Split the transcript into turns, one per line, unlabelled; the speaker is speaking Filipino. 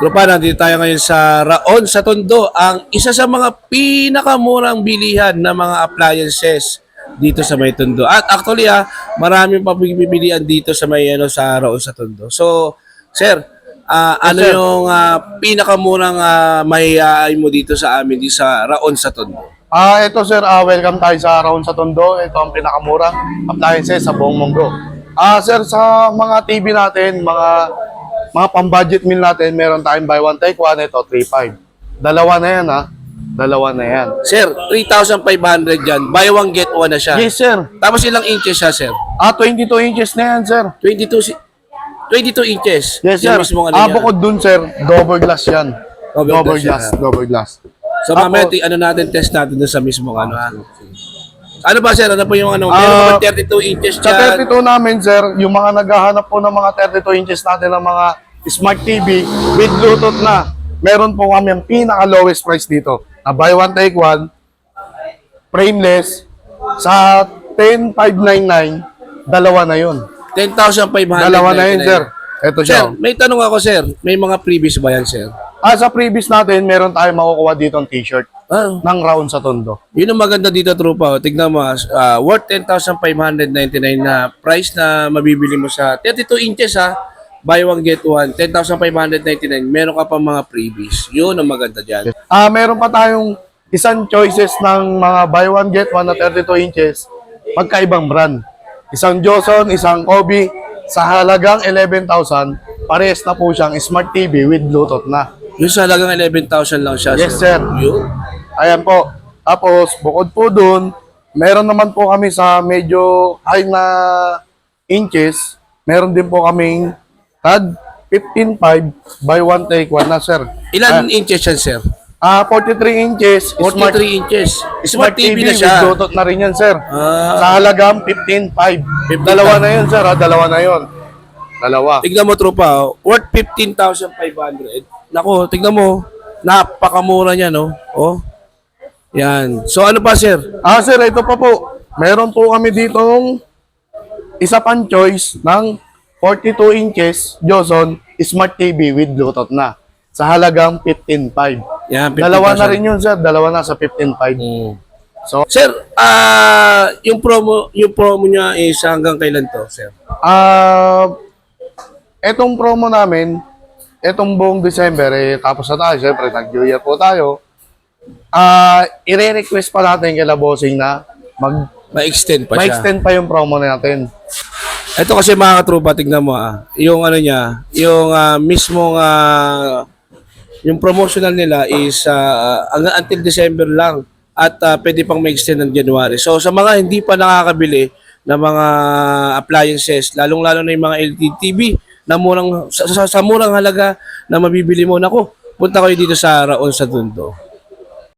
Tropa, nandito tayo ngayon sa Raon sa Tondo, ang isa sa mga pinakamurang bilihan ng mga appliances dito sa may Tondo. At actually ah, maraming pabibilian dito sa may ano sa Raon sa Tondo. So, sir, ah, ano
sir.
yung ah, pinakamurang uh, may mo dito sa amin dito sa Raon sa Tondo?
Ah, ito sir, ah, welcome tayo sa Round sa Tondo. Ito ang pinakamurang appliances sa buong mundo. Ah, sir, sa mga TV natin, mga mga pang-budget meal natin, meron tayong buy one take one, ito 3.5. Dalawa na yan ha. Dalawa na yan.
Sir, 3,500 yan. Buy one, get one na siya.
Yes, sir.
Tapos ilang inches siya, sir?
Ah, 22 inches na yan, sir.
22 si 22 inches.
Yes,
Yung
sir.
mismong ano
Ah, bukod dun, sir, double glass yan.
Double
Double,
glass
glass, double glass.
So mamaya ano natin test natin dun sa mismong ano ha. Ano ba sir? Ano po yung ano?
Ah,
Meron ba 32 inches
Sa
dyan?
32 namin, sir, yung mga naghahanap po ng mga 32 inches natin ng mga smart TV with Bluetooth na, meron po kami ang pinaka-lowest price dito. Na buy one, take one, frameless, sa 10,599, dalawa na yun.
10,500.
Dalawa na yun, sir. Ito
Sir,
siya.
may tanong ako sir. May mga previous ba yan sir?
Ah, sa previous natin, meron tayong makukuha dito ng t-shirt
Ah,
ng round sa tondo.
yun ang maganda dito trupa. O, Tignan mo, ah, worth 10,599 na price na mabibili mo sa 32 inches ha. Buy one, get one. 10,599. Meron ka pa mga previous. Yun ang maganda dyan.
Ah, meron pa tayong isang choices ng mga buy one get one na 32 inches, magkaibang brand. Isang Johnson, isang Kobe, sa halagang 11,000, parehas na po siyang smart TV with Bluetooth na.
Yung sa halagang 11,000 lang siya.
Yes, sir.
Yun.
Ayan po. Tapos, bukod po dun, meron naman po kami sa medyo high na inches, meron din po kaming TAD 15.5 by 1 take 1 na, sir.
Ilan inches yan, sir?
Ah, 43 inches,
43
smart
inches. Smart TV na
with
siya.
Bluetooth na rin yan, sir.
Ah.
Sa halagang 15.5.
15,500.
Dalawa na yun, sir. Ha? Dalawa na yun. Dalawa.
Tignan mo, tropa. oh. Worth 15,500. Nako, tignan mo. Napakamura niya, no? Oh. Yan. So, ano pa, sir?
Ah, sir, ito pa po. Meron po kami ditong isa pang choice ng 42 inches Johnson Smart TV with Bluetooth na. Sa halagang 15.5.
Yan, 15,000.
Dalawa na rin yun, sir. Dalawa na sa 15.5.
Mm.
So,
Sir, ah, yung promo, yung promo niya is hanggang kailan to, sir?
ah, etong promo namin, etong buong December, eh, tapos na tayo, syempre, nag-New Year po tayo. Ah, ire-request pa natin kay Bossing na mag
Ma-extend pa siya.
ma-extend pa yung promo natin.
Ito kasi mga katrupa, tignan mo ah. Yung ano niya, yung ah, mismong ah, yung promotional nila is hanggang until December lang at ah, pwede pang ma-extend ng January. So sa mga hindi pa nakakabili ng mga appliances, lalong-lalo na yung mga LTV TV na murang sa, sa, sa murang halaga na mabibili mo nako. Punta kayo dito sa Raon sa Dundo.